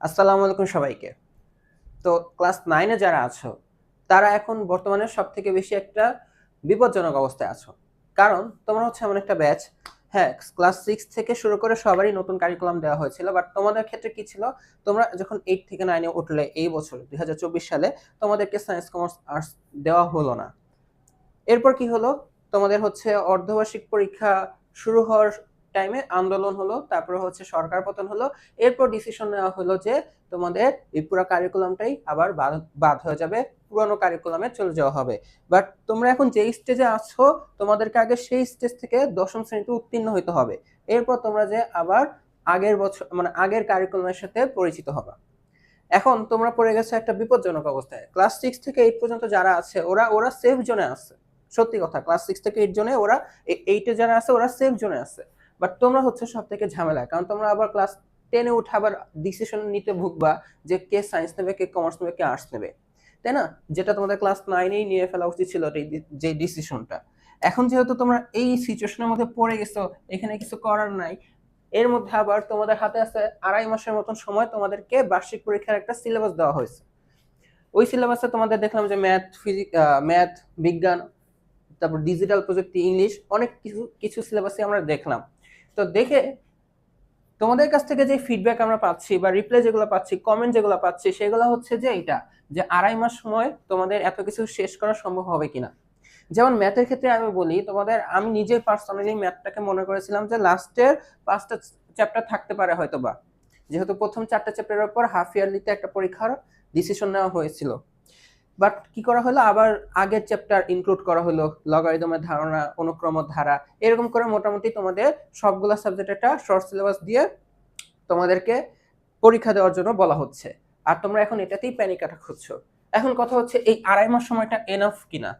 আসসালামু আলাইকুম সবাইকে। তো ক্লাস নাইনে যারা আছো, তারা এখন বর্তমানে সব থেকে বেশি একটা বিপজ্জনক অবস্থায় আছো। কারণ তোমরা হচ্ছে এমন একটা ব্যাচ হ্যাঁ ক্লাস সিক্স থেকে শুরু করে সবারই নতুন কারিকুলাম দেওয়া হয়েছিল বাট তোমাদের ক্ষেত্রে কি ছিল? তোমরা যখন এইট থেকে নাইনে উঠলে এই বছর দুই হাজার চব্বিশ সালে, তোমাদেরকে সায়েন্স কমার্স আর্টস দেওয়া হলো না। এরপর কি হলো? তোমাদের হচ্ছে অর্ধবার্ষিক পরীক্ষা শুরু হওয়ার টাইমে আন্দোলন হলো, তারপরে হচ্ছে সরকার পতন হলো, এরপর ডিসিশন নেওয়া হলো যে তোমাদের এই পুরো কারিকুলামটাই আবার বাদ- হয়ে যাবে, পুরনো কারিকুলামে চলে যাওয়া হবে। বাট তোমরা এখন যেই স্টেজে আছো, তোমাদেরকে আগে সেই স্টেজ থেকে দশম শ্রেণীতে উত্তীর্ণ হতে হবে। এরপর তোমরা যে আবার আগের বছর মানে আগের কারিকুলামের সাথে পরিচিত হবে। এখন তোমরা পড়ে গেছো একটা বিপজ্জনক অবস্থায়। ক্লাস সিক্স থেকে এইট পর্যন্ত যারা আছে, ওরা ওরা সেফ জোনে আছে। সত্যি কথা ক্লাস সিক্স থেকে এইট জনে ওরা এইটে যারা আছে, ওরা সেফ জোনে আছে। বাট তোমরা হচ্ছে সব থেকে ঝামেলা, কারণ তোমরা আবার ক্লাস টেনে উঠে আবার ডিসিশন নিতে ভুগবা যে কে সায়েন্স নেবে, কে কমার্স নেবে, কে আর্টস নেবে। তাই না? যেটা তোমাদের ক্লাস নাইনেই নিয়ে ফেলা উচিত ছিল যে ডিসিশনটা এখন যেহেতু তোমরা এই সিচুয়েশনের মধ্যে পড়ে গেছো, এখানে কিছু করার নাই, এর মধ্যে আবার তোমাদের হাতে আছে আড়াই মাসের মতন সময় তোমাদেরকে বার্ষিক পরীক্ষার একটা সিলেবাস দেওয়া হয়েছে। ওই সিলেবাসে তোমাদের দেখলাম যে ম্যাথ ফিজিক ম্যাথ বিজ্ঞান, তারপর ডিজিটাল প্রযুক্তি ইংলিশ অনেক কিছু কিছু সিলেবাসে আমরা দেখলাম। তো দেখে তোমাদের কাছ থেকে যে ফিডব্যাক আমরা পাচ্ছি বা রিপ্লাই যেগুলো পাচ্ছি কমেন্ট যেগুলো পাচ্ছি, সেগুলো হচ্ছে যে এটা যে আড়াই মাস সময় তোমাদের এত কিছু শেষ করা সম্ভব হবে কিনা। যেমন ম্যাথের ক্ষেত্রে আমি বলি, তোমাদের আমি নিজে পার্সোনালি ম্যাথটাকে মনে করেছিলাম যে লাস্টের পাঁচটা চ্যাপ্টার থাকতে পারে হয়তো বা যেহেতু প্রথম চারটা চ্যাপ্টারের উপর হাফ ইয়ারলিতে একটা পরীক্ষার ডিসিশন নেওয়া হয়েছিল। বাট কি করা হলো? আবার আগের চ্যাপ্টার ইনক্লুড করা হলো। লগারিদমের ধারণা অনুক্রম ধারা। এরকম করে মোটামুটি তোমাদের সবগুলা সাবজেক্ট একটা শর্ট সিলেবাস দিয়ে তোমাদেরকে পরীক্ষা দেওয়ার জন্য বলা হচ্ছে। আর তোমরা এখন এটাতেই প্যানিক অ্যাটাক হচ্ছ। এখন কথা হচ্ছে, এই আড়াই মাস সময়টা এনাফ কিনা?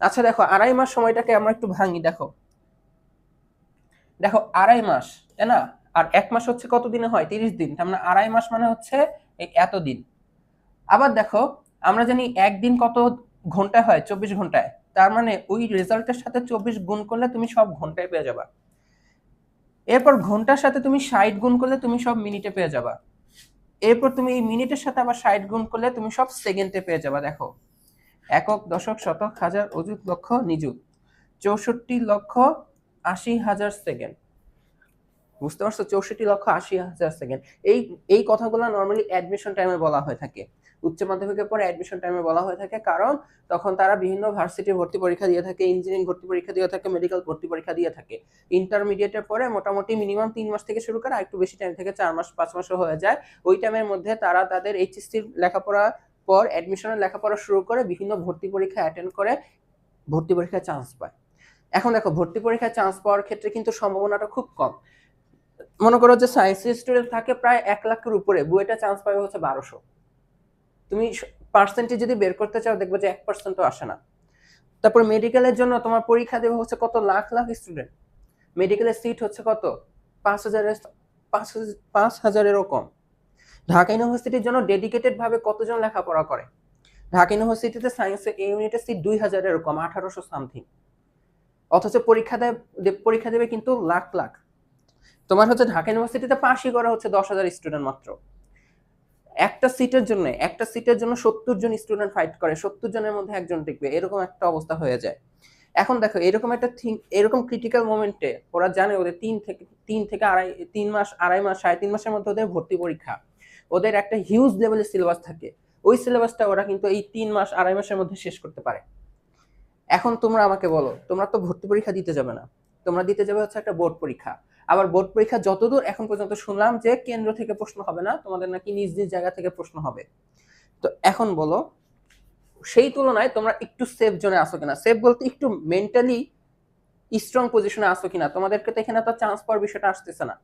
আচ্ছা দেখো, আড়াই মাস সময়টাকে আমরা একটু ভাঙি, দেখো। দেখো, আড়াই মাস, তাই না? আর এক মাস হচ্ছে কত দিনে হয়? তিরিশ দিন। তার মানে আড়াই মাস মানে হচ্ছে এই এত দিন আবার দেখো আমরা জানি একদিন কত ঘণ্টা হয়? চব্বিশ ঘন্টায়। তার মানে ওই রেজাল্টের সাথে চব্বিশ গুণ করলে তুমি সব ঘন্টায় পেয়ে যাবা। এরপর ঘণ্টার সাথে তুমি ষাট গুণ করলে তুমি সব মিনিটে পেয়ে যাবা। এরপর তুমি এই মিনিটের সাথে আবার ষাট গুণ করলে তুমি সব সেকেন্ডে পেয়ে যাবা, দেখো। একক, দশক, শতক, হাজার, অযুত, লক্ষ, নিযুত। চৌষট্টি লক্ষ, আশি হাজার সেকেন্ড। বুঝতে পারছ? চৌষট্টি লক্ষ আশি হাজার সেকেন্ড এই এই কথাগুলো নর্মালি অ্যাডমিশন টাইমে বলা হয়ে থাকে। উচ্চ মাধ্যমিকের পরে অ্যাডমিশন টাইমে বলা হয়ে থাকে। কারণ তখন তারা বিভিন্ন ভার্সিটি ভর্তি পরীক্ষা দিয়ে থাকে ইঞ্জিনিয়ারিং ভর্তি পরীক্ষা দিয়ে থাকে মেডিকেল ভর্তি পরীক্ষা দিয়ে থাকে। ইন্টারমিডিয়েটের পরে মোটামুটি মিনিমাম তিন মাস থেকে শুরু করে একটু বেশি টাইম থেকে চার মাস, পাঁচ মাসও হয়ে যায়। ওই টাইমের মধ্যে তারা তাদের এইচএসসির লেখাপড়া পর অ্যাডমিশনের লেখাপড়া শুরু করে বিভিন্ন ভর্তি পরীক্ষা অ্যাটেন্ড করে ভর্তি পরীক্ষায় চান্স পায়। এখন দেখো, ভর্তি পরীক্ষায় চান্স পাওয়ার ক্ষেত্রে কিন্তু সম্ভাবনাটা খুব কম। মনে করো যে সায়েন্সের স্টুডেন্ট থাকে প্রায় এক লাখের উপরে বুয়েটা চান্স পাবে হচ্ছে বারোশো। তুমি পার্সেন্টেজ যদি বের করতে চাও, দেখবে যে এক পার্সেন্টও আসে না। তারপর মেডিকেলের জন্য তোমার পরীক্ষা দেবে হচ্ছে কত? লাখ লাখ স্টুডেন্ট মেডিকেলের সিট হচ্ছে কত? পাঁচ হাজারের পাঁচ পাঁচ হাজারেরও কম। ঢাকা ইউনিভার্সিটির জন্য ডেডিকেটেড ভাবে কতজন লেখাপড়া করে? ঢাকা ইউনিভার্সিটিতে সায়েন্সের এই ইউনিটের সিট দুই হাজারের কম, আঠারোশো সামথিং অথচ পরীক্ষা দেয় পরীক্ষা দেবে কিন্তু লাখ লাখ। তোমার হচ্ছে ঢাকা ইউনিভার্সিটিতে পাশই করা হচ্ছে দশ হাজার স্টুডেন্ট মাত্র। একটা সিটের জন্য, একটা সিটের জন্য সত্তর জন স্টুডেন্ট ফাইট করে, সত্তর জনের মধ্যে একজন টিকবে, এরকম একটা অবস্থা হয়ে যায়। এখন দেখো, এরকম একটা থিং এরকম ক্রিটিক্যাল মোমেন্টে ওরা জানে ওদের তিন থেকে তিন থেকে আড়াই, তিন মাস, আড়াই মাস, সাড়ে তিন মাসের মধ্যে ওদের ভর্তি পরীক্ষা। ওদের একটা হিউজ লেভেলের সিলেবাস থাকে। ওই সিলেবাসটা ওরা কিন্তু এই তিন মাস, আড়াই মাসের মধ্যে শেষ করতে পারে। এখন তোমরা আমাকে বলো, তোমরা তো ভর্তি পরীক্ষা দিতে যাবে না। তোমরা দিতে যাবে হচ্ছে একটা বোর্ড পরীক্ষা। আবার বোর্ড পরীক্ষা যতদূর এখন পর্যন্ত শুনলাম যে কেন্দ্র থেকে প্রশ্ন হবে না, তোমাদের নাকি নিজ নিজ জায়গা থেকে প্রশ্ন হবে। তো এখন বলো, সেই তুলনায় তোমরা একটু সেফ জোনে আসো কিনা? সেফ বলতে একটু মেন্টালি স্ট্রং পজিশনে আসো কিনা? তোমাদেরকে তো এখানে তো চান্স পাওয়ার বিষয়টা আসতেছে না,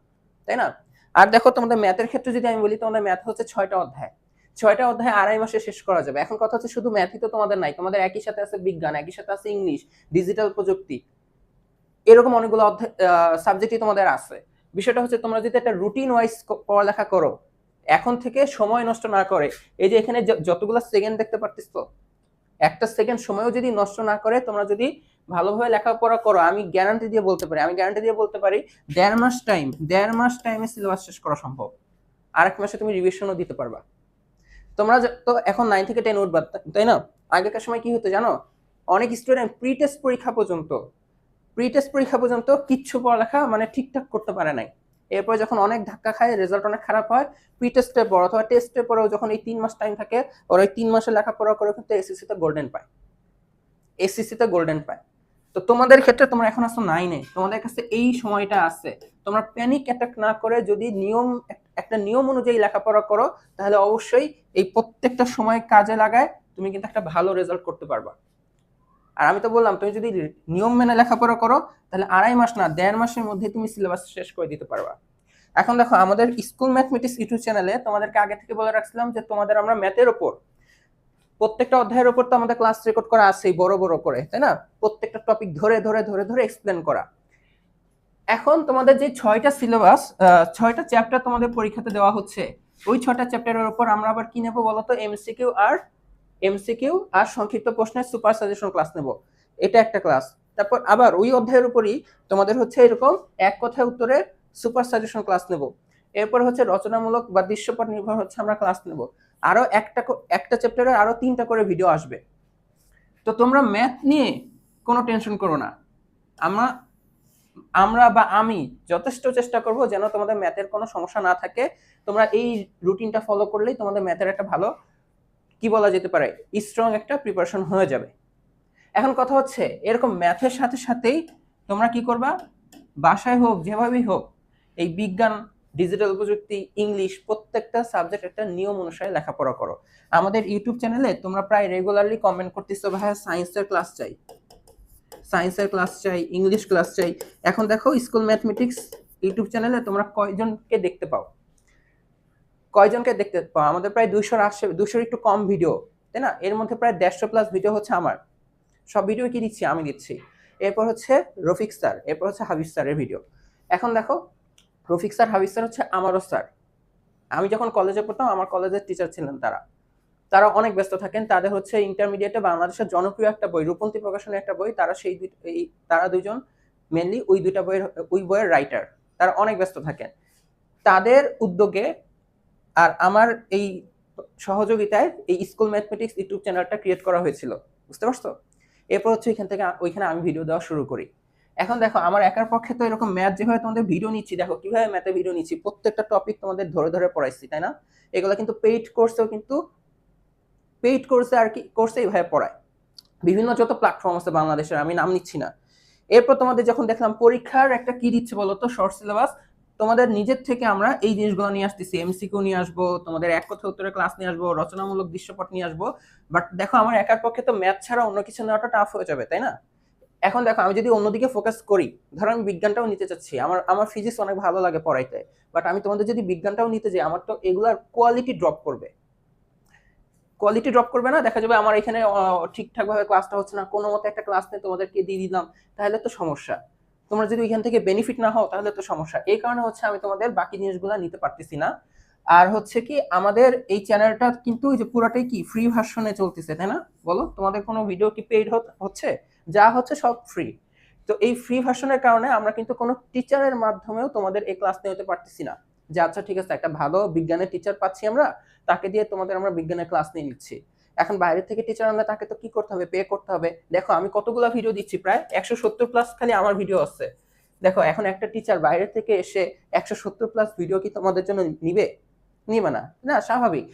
তাই না? আর দেখো, তোমাদের ম্যাথের ক্ষেত্রে যদি আমি বলি, তোমাদের ম্যাথ হচ্ছে ছয়টা অধ্যায়। ছয়টা অধ্যায় আড়াই মাসে শেষ করা যাবে। এখন কথা হচ্ছে শুধু ম্যাথই তো তোমাদের নাই, তোমাদের একই সাথে আছে বিজ্ঞান, একই সাথে আছে ইংলিশ ডিজিটাল প্রযুক্তি। এরকম অনেকগুলো সাবজেক্টই তোমাদের আছে। বিষয়টা হচ্ছে তোমরা যদি একটা রুটিন ওয়াইজ পড়ালেখা করো, এখন থেকে সময় নষ্ট না করে, এই যে এখানে যতগুলো সেকেন্ড দেখতে পারতিস তো, একটা সেকেন্ড সময়ও যদি নষ্ট না করে, তোমরা যদি ভালোভাবে লেখাপড়া করো, আমি গ্যারান্টি দিয়ে বলতে পারি, আমি গ্যারান্টি দিয়ে বলতে পারি, দেড় মাস টাইম দেড় মাস টাইমে সিলেবাস শেষ করা সম্ভব। আর এক মাসে তুমি রিভিশনও দিতে পারবা। তোমরা তো এখন নাইন থেকে টেন উঠবা তাই না? আগেকার সময় কি হতো জানো? অনেক স্টুডেন্ট প্রি টেস্ট পরীক্ষা পর্যন্ত প্রি টেস্ট পরীক্ষা পর্যন্ত কিচ্ছু পড়ালেখা মানে ঠিকঠাক করতে পারে নাই। এরপর যখন অনেক ধাক্কা খায় রেজাল্ট অনেক খারাপ হয় প্রি টেস্টের পর অথবা টেস্টের পরেও যখন এই তিন মাস টাইম থাকে, ওরা ওই তিন মাসে লেখাপড়া করে কিন্তু এসএসসি তে গোল্ডেন পায়। এসএসসি তে গোল্ডেন পায়। তো তোমাদের ক্ষেত্রে তোমরা এখন আসো নাইনে তোমাদের কাছে এই সময়টা আছে। তোমরা প্যানিক অ্যাটাক না করে যদি নিয়ম, একটা নিয়ম অনুযায়ী লেখাপড়া করো, তাহলে অবশ্যই এই প্রত্যেকটা সময় কাজে লাগায় তুমি কিন্তু একটা ভালো রেজাল্ট করতে পারবা। আর আমি তো বললাম, তুমি যদি নিয়ম মেনে লেখাপড়া করো, তাহলে আড়াই মাস না, দেড় মাসের মধ্যে তুমি সিলেবাস শেষ করে দিতে পারবা। এখন দেখো, আমাদের স্কুল ম্যাথমেটিক্স ইউটিউব চ্যানেলে তোমাদেরকে আগে থেকে বলে রাখছিলাম যে তোমাদের আমরা ম্যাথের ওপর প্রত্যেকটা অধ্যায়ের ওপর তো আমাদের ক্লাস রেকর্ড করা আছেই বড় বড় করে, তাই না? প্রত্যেকটা টপিক ধরে ধরে ধরে ধরে এক্সপ্লেন করা। এখন তোমাদের যে ছয়টা সিলেবাস ছয়টা চ্যাপ্টার তোমাদের পরীক্ষাতে দেওয়া হচ্ছে, ওই ছয়টা চ্যাপ্টারের ওপর আমরা আবার কি নেব বলতো? এমসিকিউ আর এমসিকিউ আর সংক্ষিপ্ত প্রশ্নের সুপার সাজেশন ক্লাস নেব। এটা একটা ক্লাস। তারপর আবার ওই অধ্যায়ের উপরই তোমাদের হচ্ছে এরকম এক কথায় উত্তরে সুপার সাজেশন ক্লাস নেব। এরপর হচ্ছে রচনামূলক বা দৃশ্যপট নির্ভর হচ্ছে আমরা ক্লাস নেব। আরও একটা একটা চ্যাপ্টারে আরও তিনটা করে ভিডিও আসবে। তো তোমরা ম্যাথ নিয়ে কোনো টেনশন করো না। আমরা আমরা বা আমি যথেষ্ট চেষ্টা করব যেন তোমাদের ম্যাথের কোনো সমস্যা না থাকে। তোমরা এই রুটিনটা ফলো করলেই তোমাদের ম্যাথের একটা ভালো কি বলা যেতে পারে? স্ট্রং একটা প্রিপারেশন হয়ে যাবে। এখন কথা হচ্ছে, এরকম ম্যাথের সাথে সাথেই তোমরা কি করবা? বাসায় হোক, যেভাবেই হোক, এই বিজ্ঞান ডিজিটাল প্রযুক্তি ইংলিশ প্রত্যেকটা সাবজেক্ট একটা নিয়ম অনুসারে লেখাপড়া করো। আমাদের ইউটিউব চ্যানেলে তোমরা প্রায় রেগুলারলি কমেন্ট করতেছো, ভাইয়া সায়েন্সের ক্লাস চাই। সায়েন্সের ক্লাস চাই ইংলিশ ক্লাস চাই। এখন দেখো স্কুল ম্যাথমেটিক্স ইউটিউব চ্যানেলে তোমরা কয়জনকে দেখতে পাও? কয়জনকে দেখতে পাও? আমাদের প্রায় দুইশোর আসে দুশোর একটু কম ভিডিও তাই না? এর মধ্যে প্রায় দেড়শো প্লাস ভিডিও হচ্ছে আমার। সব ভিডিও কি দিচ্ছি? আমি দিচ্ছি। এরপর হচ্ছে রফিক স্যার, এরপর হচ্ছে হাবিব স্যারের ভিডিও এখন দেখো, রফিক স্যার, হাবিব স্যার হচ্ছে আমারও স্যার। আমি যখন কলেজে পড়তাম, আমার কলেজের টিচার ছিলেন তারা। তারা অনেক ব্যস্ত থাকেন। তাদের হচ্ছে ইন্টারমিডিয়েটে বাংলাদেশের জনপ্রিয় একটা বই, রূপন্তী প্রকাশনের একটা বই, তারা সেই এই, তারা দুজন মেনলি ওই দুইটা বইয়ের, ওই বইয়ের রাইটার তারা অনেক ব্যস্ত থাকেন। তাদের উদ্যোগে আর আমার এই সহযোগিতায় এই স্কুল ম্যাথমেটিক্স ইউটিউব চ্যানেলটা ক্রিয়েট করা হয়েছিল, বুঝতে পারছ? এরপর হচ্ছে এখান থেকে ওইখানে আমি ভিডিও দেওয়া শুরু করি। এখন দেখো, আমার একার পক্ষে তো এরকম ম্যাথ যেভাবে তোমাদের ভিডিও নিচ্ছি, দেখো কীভাবে ম্যাথে ভিডিও নিচ্ছি, প্রত্যেকটা টপিক তোমাদের ধরে ধরে পড়াইছি, তাই না? এগুলো কিন্তু পেইড কোর্সেও কিন্তু পেইড কোর্সে আর কি কোর্সে এইভাবে পড়ায়। বিভিন্ন যত প্ল্যাটফর্ম আছে বাংলাদেশের, আমি নাম নিচ্ছি না। এরপর তোমাদের যখন দেখলাম পরীক্ষার একটা কি দিচ্ছে বলো তো শর্ট সিলেবাস তোমাদের নিজের থেকে আমরা এই জিনিসগুলো নিয়ে আসতেছি এমসিকিউ নিয়ে আসব, তোমাদের এক কথা উত্তরের ক্লাস নিয়ে আসব, রচনামূলক দৃশ্যপট নিয়ে আসব। বাট দেখো, আমার একার পক্ষে তো ম্যাথ ছাড়া অন্য কিছু নেওয়াটা টাফ হয়ে যাবে, তাই না? এখন দেখো, আমি যদি অন্যদিকে ফোকাস করি, ধরো আমি বিজ্ঞানটাও নিতে চাচ্ছি, আমার আমার ফিজিক্স অনেক ভালো লাগে পড়াইতে বাট আমি তোমাদের যদি বিজ্ঞানটাও নিতে যাই, আমার তো এগুলার কোয়ালিটি ড্রপ করবে। কোয়ালিটি ড্রপ করবে না, দেখা যাবে আমার এখানে ঠিকঠাকভাবে ক্লাসটা হচ্ছে না কোনো মতে একটা ক্লাস নিয়ে তোমাদেরকে দিয়ে দিলাম, তাহলে তো সমস্যা। তোমরা যদি এখান থেকে বেনিফিট না হও, তাহলে তো সমস্যা। এই কারণে হচ্ছে আমি তোমাদের বাকি জিনিসগুলো নিতে পারতেছি না। আর হচ্ছে কি, আমাদের এই চ্যানেলটা কিন্তু যে পুরোটাই কি ফ্রি ভার্সনে চলতেছে, তাই না? বলো, তোমাদের কোনো ভিডিও কি পেইড হচ্ছে? যা হচ্ছে সব ফ্রি তো এই ফ্রি ভার্সনের কারণে আমরা কিন্তু কোনো টিচারের মাধ্যমেও তোমাদের এই ক্লাস নিতে পারতেছি না। যে আচ্ছা ঠিক আছে, একটা ভালো বিজ্ঞানের টিচার পাচ্ছি আমরা, তাকে দিয়ে তোমাদের আমরা বিজ্ঞানের ক্লাস নিয়ে নিচ্ছি। এখন বাইরে থেকে টিচার আনলে তাকে তো কি করতে হবে? পে করতে হবে। দেখো, আমি কতগুলো ভিডিও দিচ্ছি, প্রায় একশো সত্তর প্লাস খালি আমার ভিডিও আছে দেখো, এখন একটা টিচার বাইরে থেকে এসে একশো সত্তর প্লাস ভিডিও কি তোমাদের জন্য নিবে? নিবে না। না, স্বাভাবিক।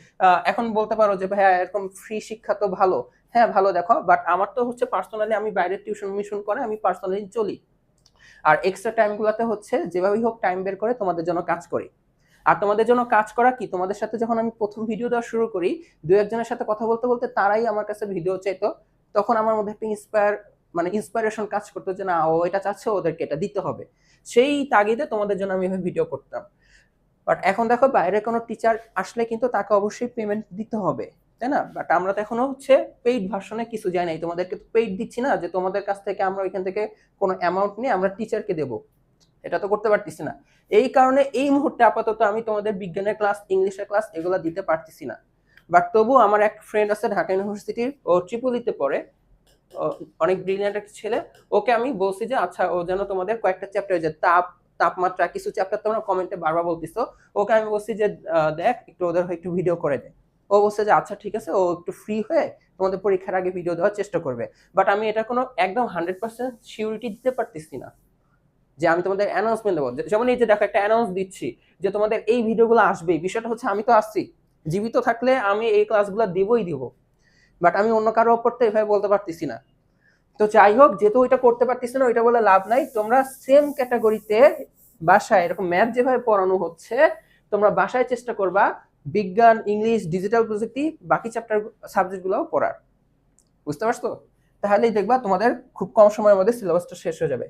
এখন বলতে পারো যে, ভাইয়া, এরকম ফ্রি শিক্ষা তো ভালো। হ্যাঁ ভালো দেখো বাট আমার তো হচ্ছে পার্সোনালি আমি বাইরে টিউশন মিশন করে আমি পার্সোনালি চলি। আর এক্সট্রা টাইমগুলোতে হচ্ছে, যেভাবেই হোক টাইম বের করে তোমাদের জন্য কাজ করি। আর তোমাদের জন্য কাজ করা কি? তোমাদের সাথে যখন আমি প্রথম ভিডিও দেওয়া শুরু করি, দু একজনের সাথে কথা বলতে বলতে তারাই আমার কাছে ভিডিও চাইতো। তখন আমার মধ্যে একটা ইন্সপায়ার মানে ইন্সপায়ারেশন কাজ করতো যে, না, ও এটা চাচ্ছে, ওদেরকে এটা দিতে হবে। সেই তাগিদে তোমাদের জন্য আমি ভিডিও করতাম। বাট এখন দেখো বাইরে কোনো টিচার আসলে কিন্তু তাকে অবশ্যই পেমেন্ট দিতে হবে, তাই না? বাট আমরা তো এখনও হচ্ছে পেইড ভার্সনে কিছু নাই। তোমাদেরকে তো পেইড দিচ্ছি না, যে তোমাদের কাছ থেকে আমরা ওইখান থেকে কোনো অ্যামাউন্ট নিয়ে আমরা টিচারকে দেবো। এটা তো করতে পারতেছি না। এই কারণে এই মুহূর্তে আপাতত আমি তোমাদের বিজ্ঞানের ক্লাস, ইংলিশের ক্লাস এগুলো দিতে পারতেছি না। বাট তবু আমার এক ফ্রেন্ড আছে ঢাকা ইউনিভার্সিটির ও ট্রিপুলিতে পড়ে। অনেক ব্রিলিয়ান্ট একটা ছেলে। ওকে আমি বলছি যে আচ্ছা ও যেন তোমাদের কয়েকটা চ্যাপ্টার যে তাপ, তাপমাত্রা, কিছু চ্যাপ্টার তোমরা কমেন্টে বারবার বলতেছো। ওকে আমি বলছি যে দেখ, একটু ওদের একটু ভিডিও করে দে। ও বলছে যে আচ্ছা ঠিক আছে। ও একটু ফ্রি হয়ে তোমাদের পরীক্ষার আগে ভিডিও দেওয়ার চেষ্টা করবে। বাট আমি এটা কোনো একদম হান্ড্রেড পার্সেন্ট সিউরিটি দিতে পারতেছি না। যে আমি তোমাদের অ্যানাউন্সমেন্ট দেবো। যেমন এই যে দেখো একটা অ্যানাউন্স দিচ্ছি যে তোমাদের এই ভিডিওগুলো আসবে বিষয়টা হচ্ছে আমি তো আসছি। জীবিত থাকলে আমি এই ক্লাসগুলো দিবই দিব। বাট আমি অন্য কারও ওপর তো এভাবে বলতে পারতেছি না। তো যাই হোক, যেহেতু ওইটা করতে পারতেছি না, ওইটা বলে লাভ নাই। তোমরা সেম ক্যাটাগরিতে বাসায় এরকম ম্যাথ যেভাবে পড়ানো হচ্ছে, তোমরা বাসায় চেষ্টা করবা বিজ্ঞান, ইংলিশ ডিজিটাল প্রযুক্তি, বাকি চ্যাপ্টার সাবজেক্টগুলোও পড়ার। বুঝতে পারছ? তাহলেই দেখবা তোমাদের খুব কম সময়ের মধ্যে সিলেবাসটা শেষ হয়ে যাবে।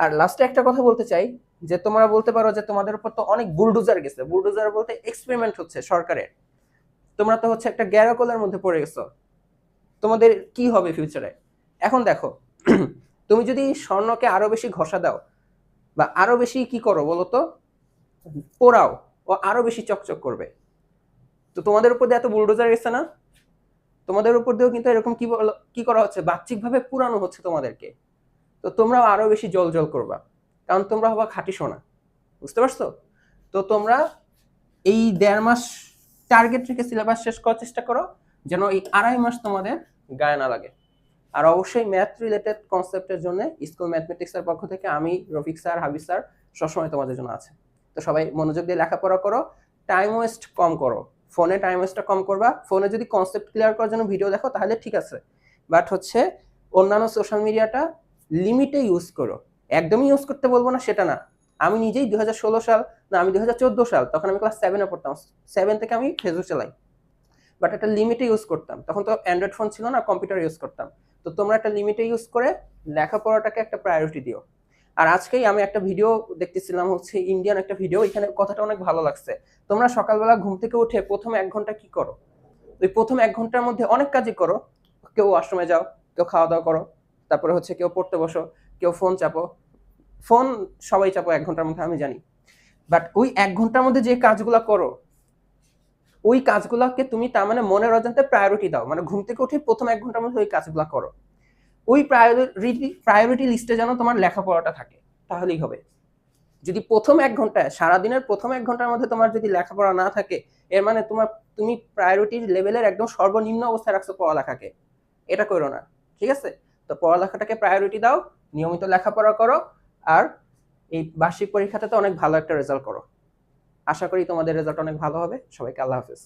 আর লাস্টে একটা কথা বলতে চাই, যে তোমরা বলতে পারো যে তোমাদের উপর তো অনেক বুলডোজার গেছে। বুলডোজার বলতে এক্সপেরিমেন্ট হচ্ছে সরকারের। তোমরা তো হচ্ছে একটা গ্যারাকলের মধ্যে পড়ে গেছো। তোমাদের কি হবে ফিউচারে এখন দেখো, তুমি যদি স্বর্ণকে আরও বেশি ঘষা দাও, বা আরও বেশি কি করো বলো তো? পোড়াও, ও আরও বেশি চকচক করবে। তো তোমাদের উপর দিয়ে এত বুলডোজার গেছে না? তোমাদের উপর দিয়েও কিন্তু এরকম কি বলো- কি করা হচ্ছে? বাহ্যিকভাবে পুরানো হচ্ছে তোমাদেরকে। তো তোমরাও আরও বেশি জল জল করবা। কারণ তোমরা হবা খাঁটি সোনা। বুঝতে পারছ? তো তোমরা এই দেড় মাস টার্গেট রেখে সিলেবাস শেষ করার চেষ্টা করো, যেন এই আড়াই মাস তোমাদের গায়ে না লাগে। আর অবশ্যই ম্যাথ রিলেটেড কনসেপ্টের জন্য স্কুল ম্যাথমেটিক্সের পক্ষ থেকে আমি রফিক স্যার, হাবিব স্যার সবসময় তোমাদের জন্য আছে। তো সবাই মনোযোগ দিয়ে লেখাপড়া করো টাইম ওয়েস্ট কম করো। ফোনে টাইম ওয়েস্টটা কম করবা। ফোনে যদি কনসেপ্ট ক্লিয়ার করার জন্য ভিডিও দেখো, তাহলে ঠিক আছে। বাট হচ্ছে অন্যান্য সোশ্যাল মিডিয়াটা লিমিটে ইউজ করো। একদমই ইউজ করতে বলব না, সেটা না। আমি নিজেই দুই হাজার ষোলো সাল, না, আমি দুই হাজার চোদ্দ সাল, তখন আমি ক্লাস সেভেনে পড়তাম। সেভেন থেকে আমি ফেসবুক চালাই। বাট একটা লিমিটে ইউজ করতাম। তখন তো অ্যান্ড্রয়েড ফোন ছিল না কম্পিউটার ইউজ করতাম। তো তোমরা একটা লিমিটে ইউজ করে লেখাপড়াটাকে একটা প্রায়োরিটি দিও। আর আজকেই আমি একটা ভিডিও দেখতেছিলাম, হচ্ছে ইন্ডিয়ান একটা ভিডিও এখানে কথাটা অনেক ভালো লাগছে। তোমরা সকালবেলা ঘুম থেকে উঠে প্রথম এক ঘণ্টা কি করো? ওই প্রথম এক ঘণ্টার মধ্যে অনেক কাজই করো। কেউ আশ্রমে যাও, কেউ খাওয়া দাওয়া করো। তারপরে হচ্ছে কেউ পড়তে বসো, কেউ ফোন চাপো। ফোন সবাই চাপো এক ঘণ্টার মধ্যে, আমি জানি। বাট ওই এক ঘণ্টার মধ্যে যে কাজগুলো করো, ওই কাজগুলোকে তুমি তার মানে মনের অজান্তে প্রায়োরিটি দাও। মানে ঘুম থেকে উঠে প্রথম এক ঘণ্টার মধ্যে ওই কাজগুলো করো। ওই প্রায়োরিটি প্রায়োরিটি লিস্টে যেন তোমার লেখাপড়াটা থাকে, তাহলেই হবে। যদি প্রথম এক ঘন্টায়, সারাদিনের প্রথম এক ঘণ্টার মধ্যে তোমার যদি লেখাপড়া না থাকে, এর মানে তোমার, তুমি প্রায়োরিটি লেভেলের একদম সর্বনিম্ন অবস্থায় রাখছো পড়ালেখাকে। এটা করো না, ঠিক আছে? তো পড়ালেখাটাকে প্রায়োরিটি দাও, নিয়মিত লেখাপড়া করো, আর এই বার্ষিক পরীক্ষাতে তো অনেক ভালো একটা রেজাল্ট করো। আশা করি তোমাদের রেজাল্ট অনেক ভালো হবে। সবাইকে আল্লাহ হাফেজ।